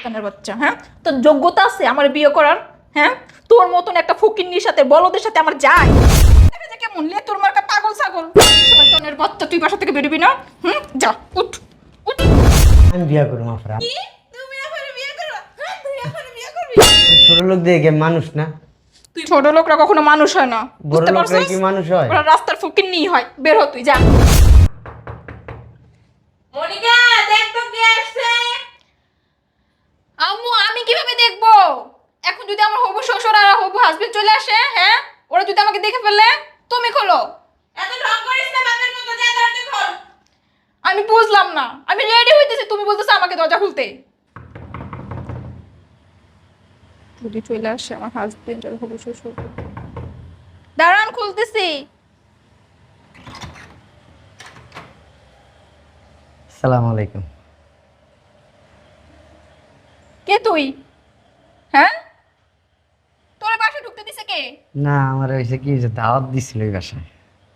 শয়তানের বাচ্চা হ্যাঁ? তোর যোগ্যতা আছে আমার বিয়ে করার হ্যাঁ? তোর মতন একটা ফকিন্নির সাথে বলদের সাথে আমার যায়। কেমন লে তোর মার্কা পাগল ছাগল। শয়তানের বাচ্চা তুই বাসা থেকে বেরোবি না? হুম? যা উঠ উঠ। আমি বিয়া করব মাফরা কি? তুমি এখন বিয়ে করবে হ্যাঁ তুই এখন বিয়ে করবি। ছোট লোক দেখে মানুষ না? তুই ছোট লোকরা কখনো মানুষ হয় না বুঝতে পারছিস? কি মানুষ হয়? ওরা রাস্তার ফকিন্নি হয়। বের হ তুই যা। মনিকা দেখ তো কে আসছে আম্মু আমি কীভাবে দেখব এখন যদি আমার হবু শ্বশুর আর হবু হাজবেন্ড চলে আসে হ্যাঁ? ওরা যদি আমাকে দেখে ফেলে তুমি খোলো। এত ঢং করিস না বাপের মতো যা দরজা খোল। আমি বুঝলাম না। আমি রেডি হইতেছি তুমি বলতেছো আমাকে দরজা খুলতে। যদি চলে আসে আমার হাজবেন্ড আর হবু শ্বশুর। দাঁড়ান খুলতেছি। সালাম আলাইকুম। কে তুই? হ্যাঁ? তোর বাসায় ঢুকতে দিছে কে? না আমার হয়েছে কি যে দাওয়াত দিছিল এই বাসায়।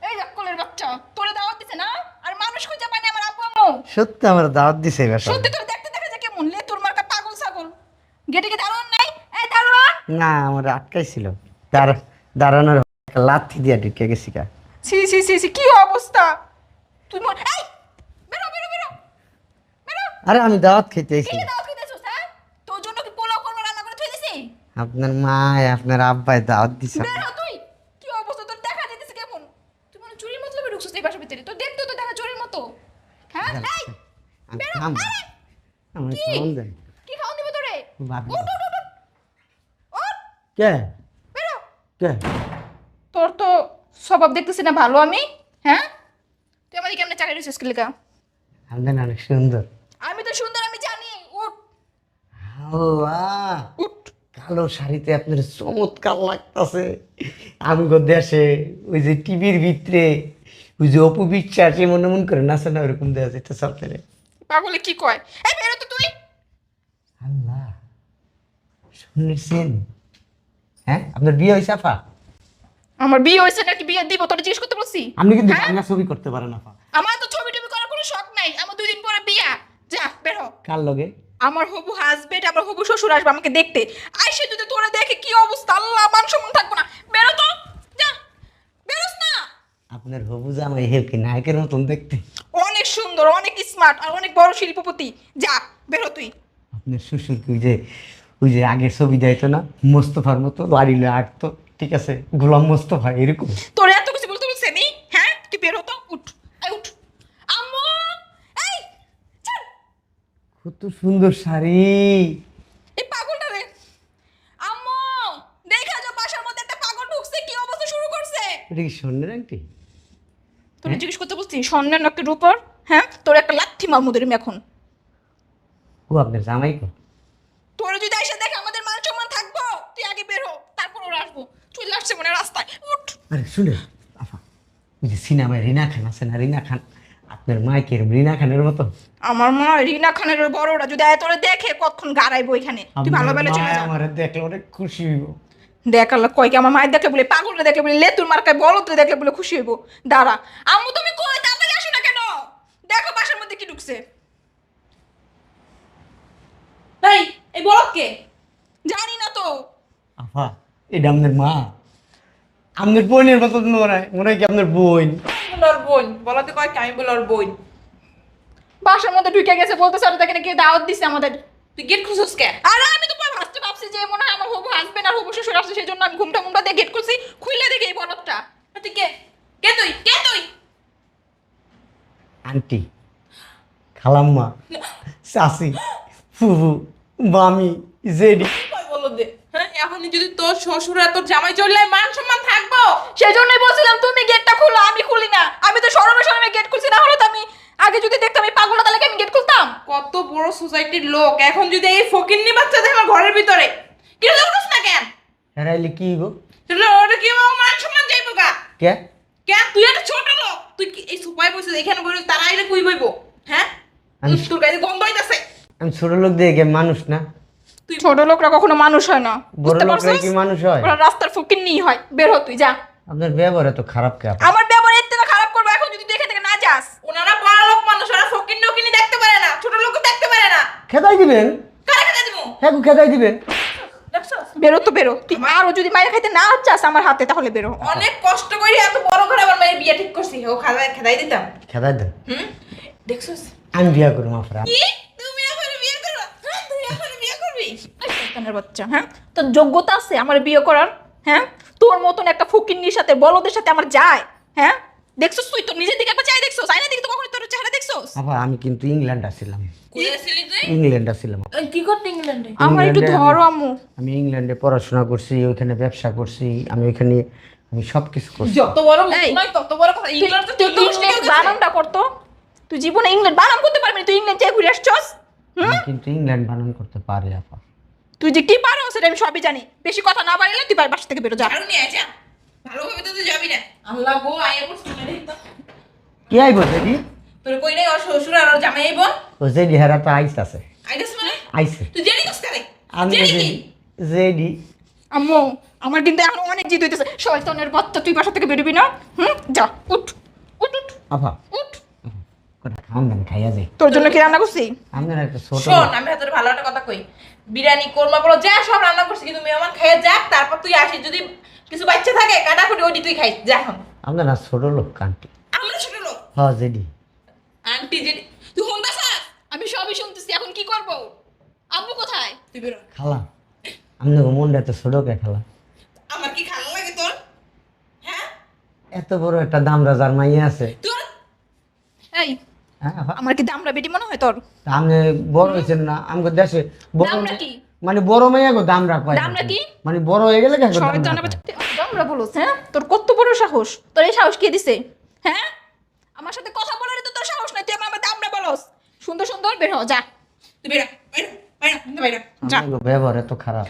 এই দেখ বাচ্চা তোরে দাওয়াত দিছে না? আর মানুষ খুঁজে পানি আমার আব্বু আম্মু। সত্যি আমার দাওয়াত দিছে এই বাসায়। সত্যি তোর দেখতে দেখা যায় কেমন? লে তোর মার্কা পাগল ছাগল। গেটে কি দারোয়ান নাই? এই দারোয়ান! না আমার আটকাইছিল। দাঁড় দাঁড়ানোর লাথি দিয়া ঢুকে গেছি কা সি সি সি সি কি অবস্থা? তুই মন এই! বেরো বেরো বেরো। বেরো। আরে আমি দাওয়াত খেতে কি আইছি রে দাওয়াত খেতেছিস হ্যাঁ তোর জন্য কি পোলাও করব রান্না করে থই দিছি আপনার মা আপনার আব্বাই দাওয়াত দিছে। বের হ তুই! কি অবস্থা? তোর দেখা যাইতেছে কেমন? তুই মনে চুরির মতলবে ঢুকছিস এই বাসার ভিতরে। তোর দেখতে তো দেখা চুরির মতো। হ্যাঁ? এই! বেরো! আমার কি? ফোন দেন কি খাওয়ান দিব তোরে? কে? বেরো! কে? তোর তো স্বভাব দেখতেছি না ভালো আমি। হ্যাঁ? তুই আমাদের কেমনে চাকরি রিসার্চ লেখা আপনার অনেক সুন্দর। আমি তো সুন্দর আমি জানি। উঠ! আল্লাহ উঠ! কালো শাড়িতে আপনার চমৎকার লাগতাছে। আমি গো দেশে ওই যে টিভির ভিতরে ওই যে অপু বিশ্বাস এমন এমন করে নাচে না ওরকম দেওয়া যেতে সপ্তাহে পাগলে কি কয়? এই বেরো তো তুই। আল্লাহ শুনেছেন? হ্যাঁ আপনার বিয়ে হয়েছে আপা আমার বিয়ে হয়েছে নাকি বিয়ে দিব তোর জিজ্ঞেস করতে বলছি। আপনি কিন্তু হ্যাঁ? বাংলা ছবি করতে পারেন আপা আমার তো ছবি টবি করার কোনো শখ নাই আমার দুই দিন পরে বিয়া যা বের হ কার লগে? আমার হবু হাজবেন্ড আমার হবু শ্বশুর আসবে আমাকে দেখতে। আইসে যদি তোরা দেখে কি অবস্থা আল্লাহ মান সম্মান থাকব না। বেরো তো যা বেরোস না। আপনার হবু জামাই হেউ কি নায়কের মতন দেখতে? অনেক সুন্দর অনেক স্মার্ট আর অনেক বড় শিল্পপতি। যা বেরো তুই। আপনার শ্বশুর কি ওই যে ওই যে আগের ছবি যাইতো না? মোস্তফার মতো বাড়ি লয়ে আঁকতো ঠিক আছে? গোলাম মোস্তফা এরকম? তোর এত কিছু বলতে বলছে আমি হ্যাঁ তুই বের হতো উঠ। উঠ আম্মু এই চল কত সুন্দর শাড়ি। এই পাগলটা রে। আম্মু দেখা যাও বাসার মধ্যে একটা পাগল ঢুকছে কি অবস্থা শুরু করছে? এটা কি স্বর্ণের আংটি? তোর জিজ্ঞেস করতে বলছি স্বর্ণের নকের উপর হ্যাঁ? তোর একটা লাথি মারমুদের আমি এখন। ও আপনার জামাই কো? তোরা যদি এসে দেখে আমাদের মান সম্মান থাকব তুই আগে বের হো তারপর ওরা আসব। চলে আসছে মনে হয় রাস্তায়। উঠ। আরে শুনে আফা ওই যে সিনেমায় রিনা খান আছে না রিনা খান? আপনার মাইকের রিনা খানের মতো? আমার মা রিনা খানের বড়রা যদি আয় তোরা দেখে কতক্ষণ গাড়াইবো এখানে তুই ভালো ভালো চলে যা। আমার দেখলে অনেক খুশি হইব। দেখ কয় কি আমার মায়ের দেখলে বলে পাগলটা দেখলে বলে লেতুর মার্কায় বলদরে দেখলে বলে খুশি হইব। দাঁড়া আম্মু তুমি কই? তাড়াতাড়ি আসো না কেন? দেখো বাসার মধ্যে কি ঢুকছে। ভাই এই বলদ কে জানি না তো। আফা এটা আপনার মা। আপনার বোনের মতো মনে হয় মনে হয় কি আপনার বোন। বোন বলাতে কয় কি আমি বলার বোন। বাসার মধ্যে ঢুকে গেছে বলতে স্যার তাকে নাকি দাওয়াত দিছে আমাদের। তুই গেট খুঁজছিস কে? আরে আমি তো ভাবতে ভাবছি যে মনে হয় আমার হবু হাজবেন্ড আর হবু শ্বশুর আসছে সেই জন্য আমি ঘুমটা মুমটা দিয়ে গেট খুলছি খুইলে দেখি এই বলদটা। তুই কে? কে তুই? কে তুই? আন্টি খালাম্মা চাচি ফুফু মামি জেডি। কয় বলদ দে হ্যাঁ এখন যদি তোর শ্বশুর আর তোর জামাই চললে মান সম্মান থাকব। সেই জন্যই বলছিলাম তুমি গেটটা খুলো আমি খুলি না। আমি তো সরমে সরমে গেট খুলছি না হলে তো আমি আগে যদি দেখতাম এই পাগলটা তাহলে কি আমি গেট খুলতাম? কত বড় সোসাইটির লোক এখন যদি এই ফকিন্নি বাচ্চা দেখে আমার ঘরের ভিতরে কি দেখছিস না কেন? হেরাইলে কি গো? তাহলে ওটা কি আমার মান সম্মান যাইবো গা? কে? কেন? তুই একটা ছোট লোক। তুই কি এই সুপায় বসে এখানে বসে তারা আইলে কুই বইবো? হ্যাঁ? আমি- তোর কাছে গন্ধ হইতাছে। আমি ছোট লোক দেখে মানুষ না। তুই ছোট লোকরা কখনো মানুষ হয় না বড় বুঝতে লোকরা পারছিস? কি মানুষ হয়? ওরা রাস্তার ফকিন্নি হয় বের হ তুই যা। আপনার ব্যবহার এত খারাপ কে আপা? আমার ব্যবহার এর থেকে খারাপ করব এখন যদি তুই এখান থেকে না যাস। ওনারা বড় লোক মানুষ ওরা ফকির নকিনি দেখতে পারে না ছোট লোক দেখতে পারে না। খেদাই দিবেন? কারা খেতে দেবো? হ্যাঁ খেদাই দিবেন। দেখছস বেরো তো বেরো। তুই আরও যদি মায়ের খাইতে না চাস আমার হাতে তাহলে বেরো। অনেক কষ্ট করে এত বড় ঘরে আমার মায়ের বিয়ে ঠিক করছি। ও খাদাই খেদাই দিতাম। খেদাই দেন। হুম? দেখছস আমি বিয়া করব আফরা কি তুমি এখন বিয়ে করবা হ্যাঁ তুই এখন বিয়ে করবি বাচ্চা হ্যাঁ? তোর যোগ্যতা আছে আমার বিয়ে করার হ্যাঁ? তোর মতন একটা ফকিন্নির সাথে বলদের সাথে আমার যায় হ্যাঁ? দেখছস তুই? তো নিজের দিকে একবার চাই দেখছস? আয়না দিকে তো কখনো তোর চেহারা দেখছস? আপা আমি কিন্তু ইংল্যান্ড আসছিলাম কই আসলি তুই? ইংল্যান্ড আসছিলাম কি করতে ইংল্যান্ডে আমার একটু ধরো আম্মু। আমি ইংল্যান্ডে পড়াশোনা করছি ওইখানে ব্যবসা করছি আমি ওইখানে আমি সব করছি। যত বড় নয় তত বড় কথা। ইংল্যান্ড তুই তুই দোষ ইংল্যান্ড বানানটা করতো তুই জীবনে ইংল্যান্ড বানান করতে পারবি না তুই ইংল্যান্ড চেয়ে ঘুরে আসছস? কিন্তু ইংল্যান্ড বানান করতে পারি আপা। তুই যে কি পারো সেটা আমি সবই জানি। বেশি কথা না বাড়লে তুই বাসা থেকে বেরো যা। আরও নিয়ে যা। ভালোভাবে তো তুই যাবি না। আল্লাহ গো আয় এবার শুনে রে কি আইব জেডি তোর কই নাই ওর শ্বশুর আর ওর জামাই আইব? ও জেডি হেরা তো আইস আছে। আইদাস মানে? আইসে। তুই জেনি কস করে? আমি জেডি জেডি আম্মু আমার কিন্তু এখন অনেক জিদ হইতেছে। শয়তানের বাচ্চা তুই বাসা থেকে বেরোবি না? হুম যা উঠ। উঠ উঠ। আপা উঠ কোটা খাওন দেন খাইয়া যাই তোর জন্য কি রান্না করছি? একটা ছোট শোন আমি তোর ভালো একটা কথা কই। বিরিয়ানি কোরমা বলো যা সব রান্না করছি কিন্তু মেহমান খাইয়ে যাক তারপর তুই আসিস। যদি কিছু বাচ্চা থাকে কাটাকুটি ওইটি তুই খাইস যা এখন। আপনার ছোট লোক কান্টি আমরা ছোট লোক? হ জেডি। আন্টি যে তুই হোন্ডা স্যার আমি সবই শুনতেছি এখন কি করব? আম্মু কোথায়? তুই বেরো। খালা মনটা ছোট কে খালা? আমার কি লাগে তোর? হ্যাঁ? এত বড় একটা দাম রাজার মাইয়া আছে। হ্যাঁ? আমার কি দামরা বেটি মনে হয় তোর? আপনি বড় হয়েছেন না আমাকে দেশে বড় দামরা কি? মানে বড় মেয়ে গো দাম রাখবাই দামরা কি? মানে বড় হয়ে গেলে কেন দামরা বলছ হ্যাঁ? তোর কত বড় সাহস? তোর এই সাহস কে দিছে? হ্যাঁ? আমার সাথে কথা বলার তো তোর সাহস নাই তুই আমার দামরা বলস। সুন্দর সুন্দর বের হ যা। তুই বেরো বেরো বেরো বেরো যা। ব্যবহার এত খারাপ।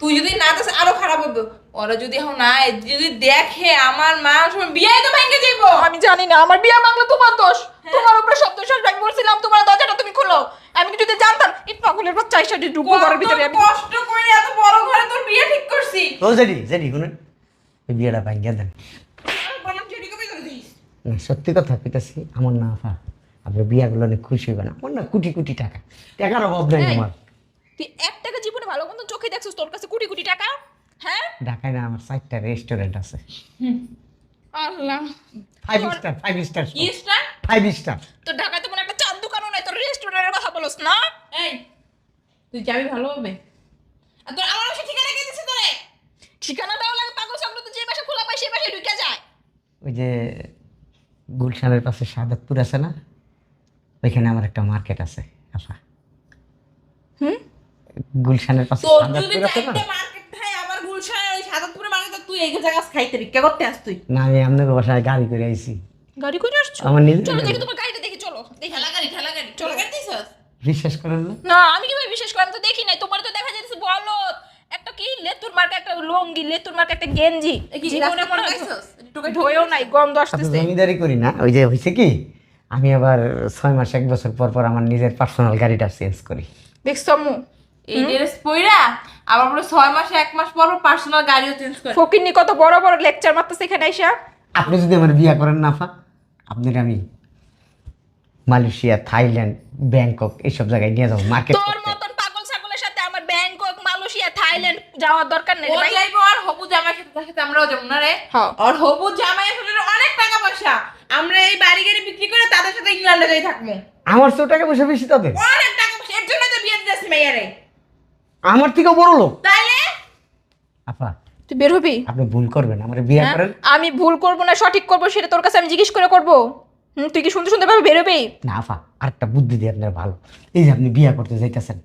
তুই যদি না দাস আরও খারাপ হবে। ওরা যদি এখন না যদি দেখে আমার মা সময় বিয়ে তো ভেঙে যাইবো। আমি জানি না আমার বিয়া বাংলা তোমার দোষ। তোমার উপরে শব্দ শেষ আমি বলছিলাম তোমার দরজাটা তুমি খুলো। আমি কি যদি জানতাম এই পাগলের বাচ্চা এসে ঢুকবো ঘরের ভিতরে আমি কষ্ট করে এত বড় ঘরে তোর বিয়ে ঠিক করছি। ও জেডি জেডি শুনেন। ওই বিয়েটা ভাঙ্গিয়া দেন। সত্যি কথা কইতাছি আমার না আপা আপনার বিয়াগুলো অনেক খুশি হইবেন আমার না কোটি কোটি টাকা। টাকার অভাব নাই আমার। তুই এক টাকা জীবনে ভালো মন্দ চোখে দেখছিস তোর কাছে কোটি কোটি টাকা? হ্যাঁ? ঢাকায় না আমার চারটা রেস্টুরেন্ট আছে। আল্লাহ। ফাইভ স্টার ফাইভ স্টার কি স্টার ফাইভ স্টার তোর ঢাকায় তো মনে একটা চাঁদ দোকানও নাই তোর রেস্টুরেন্টের কথা বলস না? এই তুই যাবি ভালো হবে। আর তোর আমার বাসা ঠিকানা কে দিছে তোরে? ঠিকানা দেওয়া লাগে পাগল সাগর তো যে বাসা খোলা পায় সেই বাসায় ঢুকে যায়। ওই যে গুলশানের পাশে সাদাতপুর আছে না? ওইখানে আমার একটা মার্কেট আছে আপা হুম? গুলশানের পাশে তোর যদি চারটে মার্কেট থাকে আমার গুলশান ওই সাদাতপুরে মার্কেট তুই এই জায়গা খাইতে ভিক্ষা করতে আস তুই না আমি আপনাকে বাসায় গাড়ি করে আইছি। গাড়ি করে আসছো? আমার নিজের চলো দেখি তোমার গাড়িটা দেখি চলো। দেখি। ঠেলা গাড়ি ঠেলা গাড়ি চলো গাড়ি দিছস? বিশ্বাস করেন না? না আমি কীভাবে বিশেষ করে? আমি তো দেখি নাই। তোমার তো দেখা যাচ্ছে বলত একটা কি লেতুর মার্কা একটা লঙ্গি লেতুর মার্কা একটা গেঞ্জি। কি জীবনে মনে হয় গাইছস টোকা ধোয়েও নাই গন্ধ তো আসতেছে। জমিদারি করি না? ওই যে হয়েছে কি আমি আবার ছয় মাস এক বছর পর পর আমার নিজের পার্সোনাল গাড়িটা চেঞ্জ করি। দেখছ এই ড্রেস পইরা আবার পরে ছয় মাসে এক মাস পর পার্সোনাল গাড়িও চেঞ্জ করে। ফকিরনি কত বড় বড় লেকচার মারতেছে এখানে আইসা। আপনি যদি আমার বিয়া করেন না ফা আপনার আমি মালয়েশিয়া থাইল্যান্ড ব্যাংকক এইসব জায়গায় নিয়ে যাব মার্কেট তোর মতন পাগল ছাগলের সাথে আমার ব্যাংকক মালয়েশিয়া থাইল্যান্ড যাওয়ার দরকার নেই ভাই। যাইবো আর হবু জামাই সাথে তার সাথে আমরাও যাব না রে। হ্যাঁ। আর হবু জামাই সাথে অনেক টাকা পয়সা। আমরা এই বাড়ি গাড়ি বিক্রি করে তাদের সাথে ইংল্যান্ডে যাই থাকব। আমার তো টাকা পয়সা বেশি তাদের। অনেক টাকা পয়সা এর জন্য তো বিয়ে দিতেছি মেয়ারে আমার থেকেও বড় লোক। তাইলে? আপা তুই বের হবি? আপনি ভুল করবেন আমার বিয়া হ্যাঁ? করেন। আমি ভুল করব না সঠিক করব সেটা তোর কাছে আমি জিজ্ঞেস করে করব। তুই কি সুন্দর সুন্দর ভাবে বেরোবি না আফা আরেকটা বুদ্ধি দিয়ে আপনার ভালো। এই যে আপনি বিয়া করতে যাইতেছেন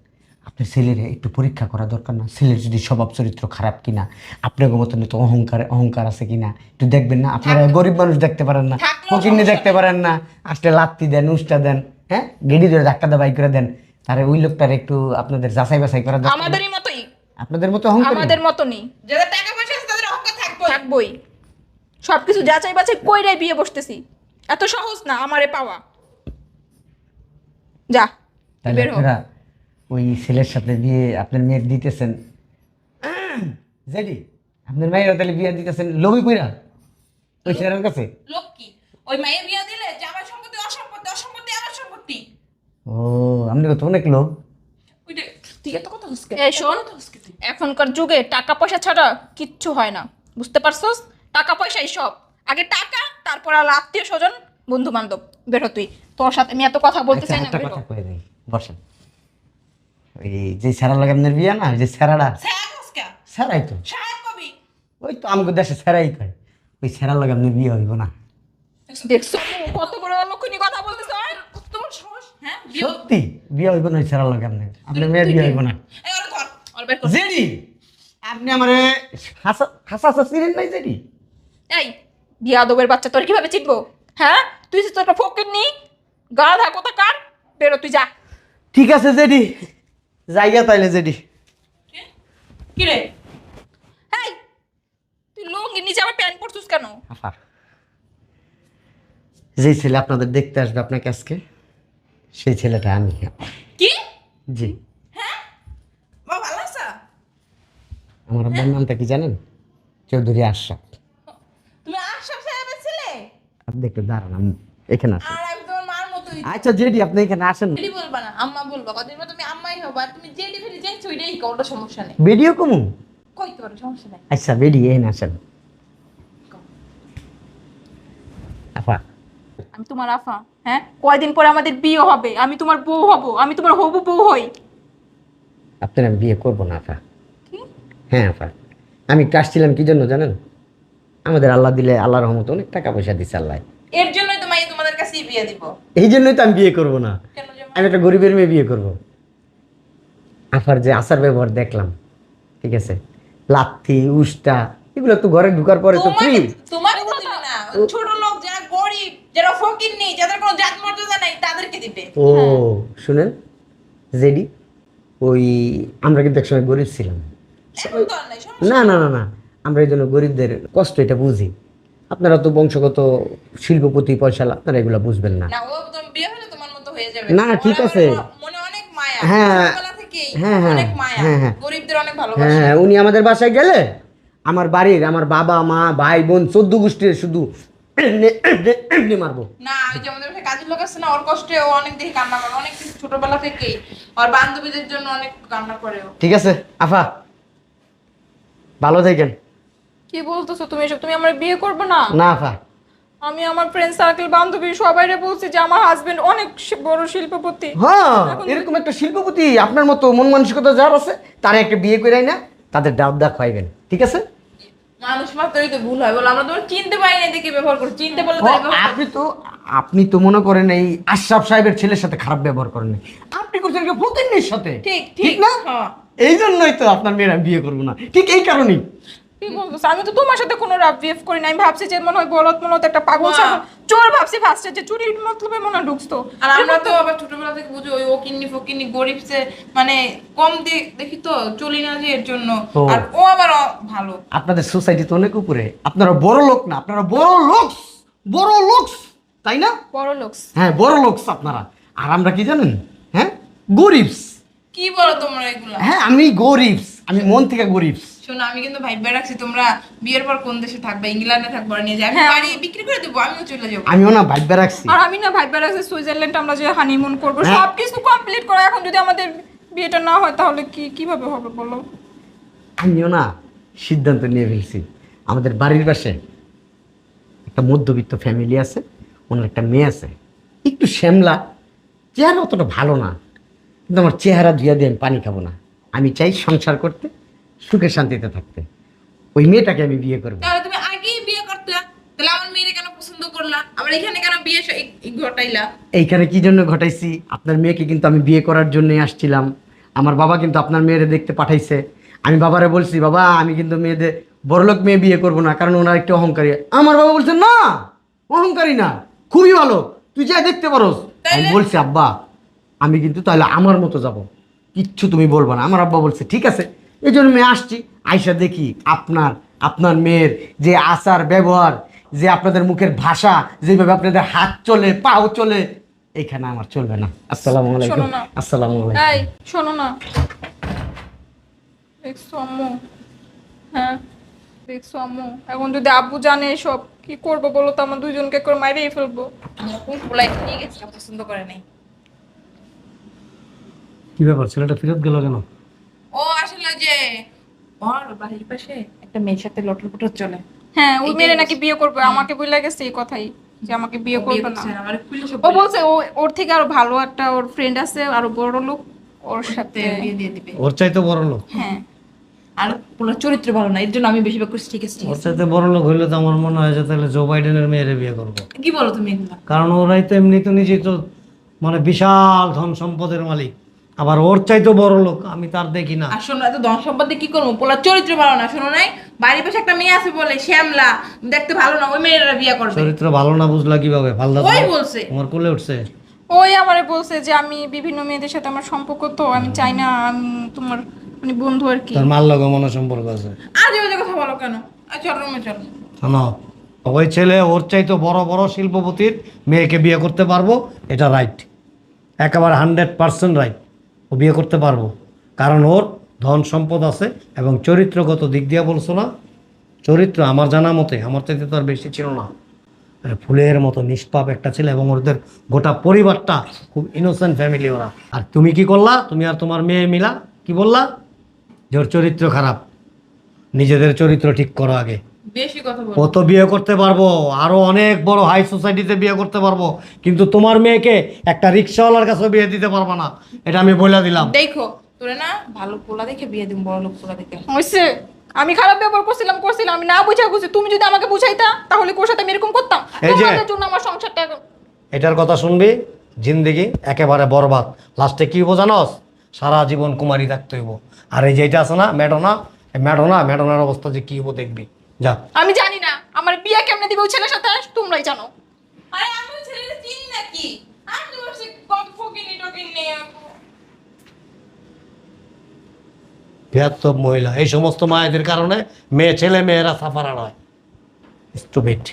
আপনার ছেলের একটু পরীক্ষা করা দরকার না। ছেলের যদি স্বভাব চরিত্র খারাপ কিনা আপনার মতন তো অহংকার অহংকার আছে কিনা একটু দেখবেন না। আপনারা গরিব মানুষ দেখতে পারেন না ফকিরনি দেখতে পারেন না। আসলে লাত্তি দেন উষ্টা দেন হ্যাঁ গেডি ধরে ধাক্কা দা বাই করে দেন। তারে ওই লোকটার একটু আপনাদের যাচাই বাছাই করা দরকার আমাদেরই মতোই। আপনাদের মতো অহংকার? আমাদের মতনই যাদের টাকা পয়সা আছে তাদের অহংকার থাকবে থাকবই। সবকিছু যাচাই বাছাই কইরাই বিয়ে বসতেছি। এত সহজ না আমারে পাওয়া। যা তাহলে বের হ। আপনারা ওই ছেলের সাথে বিয়ে আপনার মেয়ের দিতেছেন। জেডি আপনার মেয়ের তাহলে বিয়ে দিতেছেন। লবি কইরা? ওই ছেলের কাছে? লোক কি? ওই মায়ের বিয়ে দিলে জামাই সম্পত্তি অসম্পত্তি অসম্পত্তি আমার সম্পত্তি ও আপনি কত অনেক লোক? ওইটা তুই এত কথা হুসকে এই শোন এখনকার যুগে টাকা পয়সা ছাড়া কিচ্ছু হয় না বুঝতে পারছস? টাকা পয়সাই সব। আগে টাকা তারপর আর আত্মীয় স্বজন বন্ধু বান্ধব বেরো তুই তোর সাথে আমি এত কথা বলতে আচ্ছা চাই না একটা কথা কয়ে দিই বসেন। ওই যে স্যারা লাগে আপনার বিয়া না ওই যে স্যারাটা স্যার স্যারাই তো। ওই তো আমাকে দেশে স্যারাই কয় ওই স্যারা লাগে আপনার বিয়ে হইব না। দেখছ কত বড় অলক্ষণী কথা বলতেছ তোমার সাহস হ্যাঁ বিয়ে সত্যি? বিয়ে হইব না স্যারা লাগে আপনার আপনার মেয়ের বিয়ে হইব না। জেডি! আপনি আমার হাসা হাসা চিনেন নাই জেডি? এই বিয়াদবের বাচ্চা তোর কীভাবে চিনবো? হ্যাঁ? তুই তো একটা ফকির নি গাধা কোথা কার বেরো তুই যা। ঠিক আছে জেডি। জায়গা তাইলে জেডি। কি? রে? এই তুই লুঙ্গি নিচে আবার প্যান্ট পরছিস কেন? যেই ছেলে আপনাদের দেখতে আসবে আপনাকে আজকে সেই ছেলেটা আমি। কি? জি। হ্যাঁ? ভালো আছো? আমার আব্বার নামটা কি জানেন? চৌধুরী আশরাফ। তুমি আশরাফ সাহেবের ছেলে? আপনি একটু দাঁড়ান আমি এখানে আসেন আর আমি তোমার মার মতোই। আচ্ছা জেডি আপনি এখানে আসেন। জেডি বলবা না আম্মা বলবা। কদিন পর তুমি আম্মাই হবা আর তুমি জেডি ফেডি যাইছো ওইটাই ওটা সমস্যা নেই। ভিডিও কমু? কই পারো সমস্যা নেই। আচ্ছা বেডি এখানে আসেন। আফা। আমি তোমার আফা। হ্যাঁ? কয়দিন পরে আমাদের বিয়ে হবে আমি তোমার বউ হব আমি তোমার হবু বউ হই। আপনার আমি বিয়ে করব না আফা? হ্যাঁ আফা আমি একটু আসছিলাম কি জন্য জানেন? আমাদের আল্লাহ দিলে আল্লাহর রহমত অনেক টাকা পয়সা দিচ্ছে আল্লাহ। এর জন্যই তো মাই তোমাদের কাছেই বিয়ে দিব। এই জন্যই তো আমি বিয়ে করব না। আমি একটা গরিবের মেয়ে বিয়ে করব। আফার যে আচার ব্যবহার দেখলাম ঠিক আছে? লাথি উষ্টা এগুলো তো ঘরে ঢুকার পরে তো ফ্রি তোমার ছোট যারা ফকির নেই যাদের কোনো জাত মর্যাদা নাই তাদেরকে দিবে। ও শুনেন জেডি ওই আমরা কিন্তু একসময় গরিব ছিলাম। না না না না আমরা এই জন্য গরিবদের কষ্ট এটা বুঝি। আপনারা তো বংশগত শিল্পপতি পয়সা আপনারা এগুলো বুঝবেন না। না ও তুমি বিয়ে হলে তোমার মতো হয়ে যাবে। না, না, ঠিক আছে। অনেক মায়া। হ্যাঁ। হ্যাঁ, হ্যাঁ, হ্যাঁ, হ্যাঁ। ভালোবাসে। হ্যাঁ উনি আমাদের বাসায় গেলে আমার বাড়ির আমার বাবা মা ভাই বোন চোদ্দ গোষ্ঠীর শুধু এমনি এমনি এমনি মারবো। না ওই যে আমাদের বাসায় কাজের লোক আছে না ওর কষ্টে ও অনেক দেখে কান্না করে। অনেক কিছু ছোটবেলা থেকেই। ওর বান্ধবীদের জন্য অনেক কান্না করে ও। ঠিক আছে আফা। ভালো থাকেন। কি বলতেছো তুমি এসব? তুমি আমার বিয়ে করবে না? না আফা। আমি আমার ফ্রেন্ড সার্কেল বান্ধবী সবাইরে বলছি যে আমার হাজবেন্ড অনেক বড় শিল্পপতি। হ্যাঁ এরকম একটা শিল্পপতি আপনার মতো মন মানসিকতা যার আছে তারা একটা বিয়ে করে না তাদের ডাব দা খাইবেন ঠিক আছে? মানুষ মাত্রই তো ভুল হয়। বলো আমরা তোমার চিনতে পারি না দেখে ব্যবহার করি চিনতে পারলে তো আপনি তো আপনি তো মনে করেন এই আশরাফ সাহেবের ছেলের সাথে খারাপ ব্যবহার করেন আপনি করছেন কি ফকিন্নির সাথে? ঠিক ঠিক ঠিক না? হ্যাঁ। এই জন্যই তো আপনার মেয়েরা বিয়ে করব না। ঠিক এই কারণেই। কি আমি তো তোমার সাথে কোনো বিহেভ করি না। আমি ভাবছি যে মনে হয় বলত মনত একটা পাগল। ছাগল। চোর ভাবছি ফার্স্টে যে চুরির মতলবে মনে হয় ঢুকতো আর আমরা তো। আবার ছোটবেলা থেকে বুঝি ওই ও কিন্নি ফকিন্নি গরিব সে মানে কম দেখি তো চলি না যে এর জন্য। আর ও আবার ভালো। আপনাদের সোসাইটি তো অনেক উপরে। আপনারা বড় লোক না আপনারা বড় লোকস। বড় লোকস তাই না? বড় লোকস। হ্যাঁ বড় লোকস আপনারা। আর আমরা কি জানেন? হ্যাঁ? গরিবস। কি বলো তোমরা এগুলা? হ্যাঁ আমি গরিবস। আমি মন থেকে গরিবস। শোনো আমি কিন্তু ভাইবা রাখছি তোমরা বিয়ের পর কোন দেশে থাকবে? ইংল্যান্ডে থাকবে নিয়ে যাবে আমি হ্যাঁ। বাড়ি বিক্রি করে দেবো আমিও চলে যাব। আমিও না ভাববে রাখছি। আর আমি না ভাইবা রাখছি সুইজারল্যান্ড আমরা যে হানিমুন করব হ্যাঁ। সব কিছু কমপ্লিট করে এখন যদি আমাদের বিয়েটা না হয় তাহলে কি কীভাবে হবে বলো? আমিও না সিদ্ধান্ত নিয়ে ফেলছি। আমাদের বাড়ির পাশে একটা মধ্যবিত্ত ফ্যামিলি আছে ওনার একটা মেয়ে আছে। একটু শ্যামলা চেহারা অতটা ভালো না কিন্তু আমার চেহারা ধুয়া দিয়ে আমি পানি খাব না। আমি চাই সংসার করতে সুখে শান্তিতে থাকতে। ওই মেয়েটাকে আমি বিয়ে করব। তাহলে তুমি আগেই বিয়ে করতে। তাহলে আমার মেয়েরে কেন পছন্দ করলা? আবার এখানে কেন বিয়ে ঘটাইলা? এইখানে কি জন্য ঘটাইছি? আপনার মেয়েকে কিন্তু আমি বিয়ে করার জন্যই আসছিলাম। আমার বাবা কিন্তু আপনার মেয়েরে দেখতে পাঠাইছে। আমি বাবারে বলছি বাবা আমি কিন্তু মেয়েদের বড়লোক মেয়ে বিয়ে করব না কারণ ওনার একটু অহংকারী। আমার বাবা বলছে না অহংকারী না খুবই ভালো তুই যা দেখতে পারোস। আমি বলছি আব্বা আমি কিন্তু তাহলে আমার মতো যাব। কিচ্ছু তুমি বলব না। আমার আব্বা বলছে ঠিক আছে এই জন্য মেয়ে আসছি আইসা দেখি আপনার আপনার মেয়ের যে আচার ব্যবহার যে আপনাদের মুখের ভাষা যেভাবে আপনাদের হাত চলে পাও চলে এইখানে আমার চলবে না। আসসালামু আলাইকুম। শোনো আসসালামু আলাইকুম। এই শোনো না। দেখছ আম্মু? হ্যাঁ দেখছ আম্মু? এখন যদি আব্বু জানে সব কি করব বলো তো? আমার দুইজনকে করে মাইরেই ফেলব। কোন পোলাই নিয়ে গেছে? পছন্দ করে নাই। কি ব্যাপার? ছেলেটা ফেরত গেল কেন? ও আসলে যে ওর বাড়ির পাশে একটা মেয়ের সাথে লটরপটর চলে। হ্যাঁ ওই মেরে নাকি বিয়ে করবে আমাকে বলে গেছে এই কথাই যে আমাকে বিয়ে করবে না। ও বলছে ও ওর থেকে আরও ভালো একটা ওর ফ্রেন্ড আছে আরও বড় লোক ওর সাথে বিয়ে দিয়ে দিবে। ওর চাইতে বড় লোক? হ্যাঁ। আর চরিত্র ভালো না এর জন্য আমি বেশিরভাগ করছি ঠিক আছে ওর আছে চাইতে বড় লোক হইলে তো আমার মনে হয় যে তাহলে জো বাইডেনের মেয়েরে বিয়ে করব। কি বলো তুমি কারণ ওরাই তো এমনি তো নিজেই তো মানে বিশাল ধন সম্পদের মালিক। আবার ওর চাইতে বড় লোক আমি তার দেখি না। আর শোনো এত ধন সম্পদে কি করব? পোলার চরিত্র ভালো না শোনো নাই? বাড়ির পাশে একটা মেয়ে আছে বলে শ্যামলা দেখতে ভালো না ওই মেয়েরা বিয়ে করবে। চরিত্র ভালো না বুঝলা কীভাবে? ফালদা ওই বলছে। তোমার কোলে উঠছে? ওই আমারে বলছে যে আমি বিভিন্ন মেয়েদের সাথে আমার সম্পর্ক তো আমি চাই না আমি তোমার মানে বন্ধু আর কি। তার মার লগে মনে সম্পর্ক আছে। আজে বাজে কথা বলো কেন? চল রুমে চল। শোনো ওই ছেলে ওর চাইতে বড় বড় শিল্পপতির মেয়েকে বিয়ে করতে পারব এটা রাইট একেবারে হান্ড্রেড পার্সেন্ট রাইট ও বিয়ে করতে পারব। কারণ ওর ধন সম্পদ আছে এবং চরিত্রগত দিক দিয়ে বলছো না, চরিত্র আমার জানা মতে, আমার চাইতে তো আর বেশি ছিল না। ফুলের মতো নিষ্পাপ একটা ছেলে এবং ওদের গোটা পরিবারটা খুব ইনোসেন্ট ফ্যামিলি ওরা। আর তুমি কি করলা? তুমি আর তোমার মেয়ে মিলা কি বললা? যে ওর চরিত্র খারাপ, নিজেদের চরিত্র ঠিক করো আগে। ও তো বিয়ে করতে পারব? আরও অনেক বড় হাই সোসাইটিতে বিয়ে করতে পারব। কিন্তু তোমার মেয়েকে একটা রিক্সাওয়ালার কাছে বিয়ে দিতে পারব না। এটা আমি বলে দিলাম। দেখো তোরে না ভালো পোলা দেখে বিয়ে দিম বড় লোক পোলা দেখে। হয়েছে আমি খারাপ ব্যবহার করছিলাম করছিলাম। আমি না বুঝা করছি তুমি যদি আমাকে বুঝাইতা তাহলে কোর সাথে আমি এরকম করতাম। এই যে- তোমাদের জন্য আমার সংসারটা এখন- এটার কথা শুনবি? জিন্দিগি একেবারে বরবাদ। লাস্টে কি বোঝানস সারা জীবন কুমারী থাকতে হইব। আর এই যেটা আছে না ম্যাডোনা ম্যাডোনা ম্যাডোনার অবস্থা যে কি হব দেখবি। যা। আমি জানি না আমার বিয়ে কেমনে দিবে ওই ছেলের সাথে? তোমরাই জানো। আরে আমি ছেলেটা চিনি নাকি? আর তোমার সে কম ফকিনি টকিনি বৃহত্তম মহিলা এই সমস্ত মায়েদের কারণে মেয়ে ছেলে মেয়েরা সাফারা হয় স্টুপিড